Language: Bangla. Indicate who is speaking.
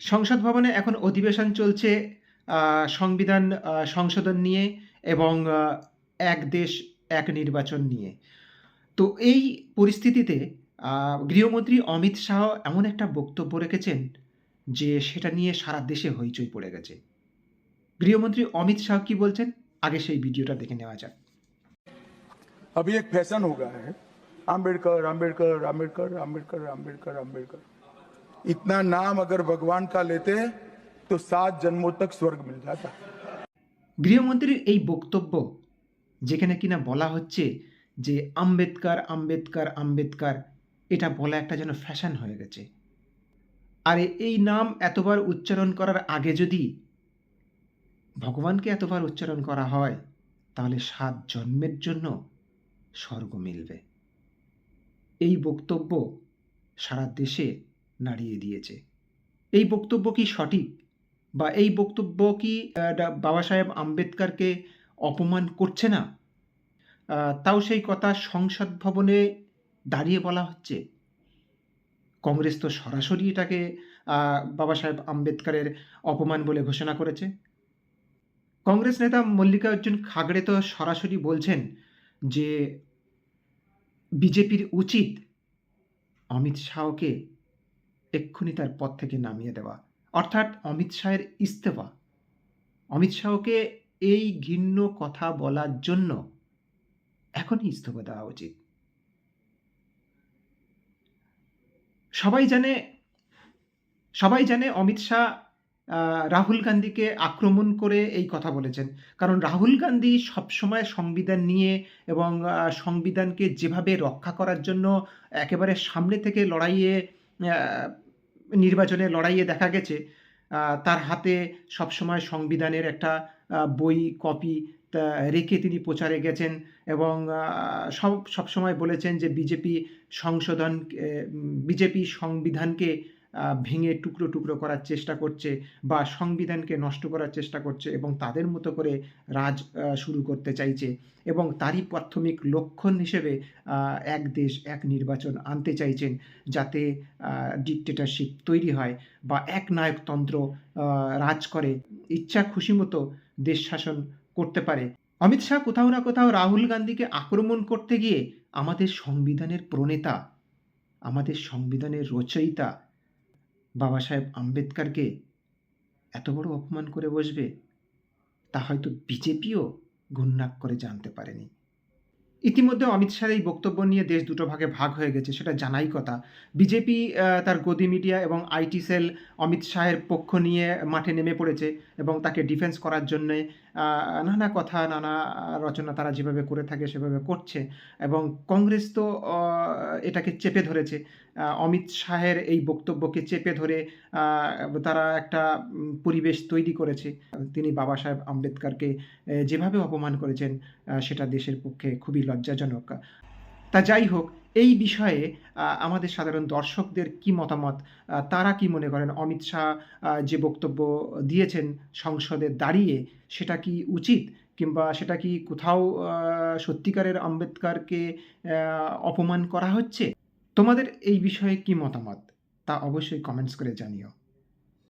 Speaker 1: সংসদ ভবনে এখন অধিবেশন চলছে আহ, সংবিধান আহ, সংশোধন নিয়ে এবং আহ, এক দেশ এক নির্বাচন নিয়ে তো এই পরিস্থিতিতে আহ, গৃহমন্ত্রী অমিত শাহ এমন একটা বক্তব্য রেখেছেন যে সেটা নিয়ে সারা দেশে হইচই পড়ে গেছে গৃহমন্ত্রী অমিত শাহ কি বলছেন আগে সেই ভিডিওটা দেখে নেওয়া যাক
Speaker 2: अभी एक फैशन हो गया है आम्बेडकर आम्बेडकर आम्बेडकर आम्बेडकर आम्बेडकर आम्बेडकर इतना नाम अगर भगवान का लेते तो सात जन्मों तक स्वर्ग मिल जाता
Speaker 1: গৃহমন্ত্রীর এই বক্তব্য যেখানে কিনা বলা হচ্ছে যে আম্বেদকার আম্বেদকার আম্বেদকার এটা বলা একটা যেন ফ্যাশন হয়ে গেছে আর এই নাম এতবার উচ্চারণ করার আগে যদি ভগবানকে এতবার উচ্চারণ করা হয় তাহলে সাত জন্মের জন্য স্বর্গ মিলবে এই বক্তব্য সারা দেশে নাড়িয়ে দিয়েছে। এই বক্তব্য কি সঠিক? বা এই বক্তব্য কি বাবা সাহেব আম্বেদকারকে অপমান করছে না? তাও সেই কথা সংসদ ভবনে দাঁড়িয়ে বলা হচ্ছে। কংগ্রেস তো সরাসরি এটাকে বাবা সাহেব আম্বেদকারের অপমান বলে ঘোষণা করেছে। কংগ্রেস নেতা মল্লিকার্জুন খাগড়ে তো সরাসরি বলছেন যে, বিজেপির উচিত অমিত শাহকে এক্ষুনি তার পদ থেকে নামিয়ে দেওয়া। অর্থাৎ অমিত শাহের ইস্তফা। অমিত শাহকে এই ঘিন্ন কথা বলার জন্য এখনই ইস্তফা দেওয়া উচিত। সবাই জানে সবাই জানে অমিত শাহ রাহুল গান্ধীকে আক্রমণ করে এই কথা বলেছেন। কারণ রাহুল গান্ধী সবসময় সংবিধান নিয়ে এবং সংবিধানকে যেভাবে রক্ষা করার জন্য একেবারে সামনে থেকে লড়াইয়ে নির্বাচনে লড়াইয়ে দেখা গেছে তার হাতে সবসময় সংবিধানের একটা বই কপি রেখে তিনি প্রচারে গেছেন এবং সব, সবসময় বলেছেন যে বিজেপি সংশোধন বিজেপি সংবিধানকে ভেঙে টুকরো টুকরো করার চেষ্টা করছে বা সংবিধানকে নষ্ট করার চেষ্টা করছে এবং তাদের মতো করে রাজ শুরু করতে চাইছে এবং তারই প্রাথমিক লক্ষণ হিসেবে এক দেশ, এক নির্বাচন আনতে চাইছেন যাতে ডিকটেটারশিপ তৈরি হয় বা এক নায়কতন্ত্র রাজ করে। ইচ্ছা খুশি মতো দেশ শাসন করতে পারে। অমিত শাহ কোথাও না কোথাও রাহুল গান্ধীকে আক্রমণ করতে গিয়ে আমাদের সংবিধানের প্রণেতা, আমাদের সংবিধানের রচয়িতা বাবা সাহেব আম্বেদকারকে এত বড় অপমান করে বসবে? তা হয়তো বিজেপিও ঘূর্ণাক করে জানতে পারেনি। ইতিমধ্যে অমিত শাহের এই বক্তব্য নিয়ে দেশ দুটো ভাগে ভাগ হয়ে গেছে, সেটা জানাই কথা। বিজেপি তার গদি মিডিয়া এবং আইটি সেল অমিত শাহের পক্ষ নিয়ে মাঠে নেমে পড়েছে এবং তাকে ডিফেন্স করার জন্যে নানা কথা, নানা রচনা তারা যেভাবে করে থাকে সেভাবে করছে এবং কংগ্রেস তো এটাকে চেপে ধরেছে। অমিত শাহের এই বক্তব্যকে চেপে ধরে তারা একটা পরিবেশ তৈরি করেছে। তিনি বাবা সাহেব আম্বেদকারকে যেভাবে অপমান করেছেন সেটা দেশের পক্ষে খুবই লজ্জাজনক। তা যাই হোক এই বিষয়ে আমাদের সাধারণ দর্শকদের কি মতামত? তারা কি মনে করেন? অমিত শাহ যে বক্তব্য দিয়েছেন সংসদে দাঁড়িয়ে, সেটা কি উচিত? কিংবা সেটা কি কোথাও সত্যিকারের আম্বেদকারকে অপমান করা হচ্ছে? তোমাদের এই বিষয়ে কি মতামত? তা অবশ্যই কমেন্টস করে জানিও।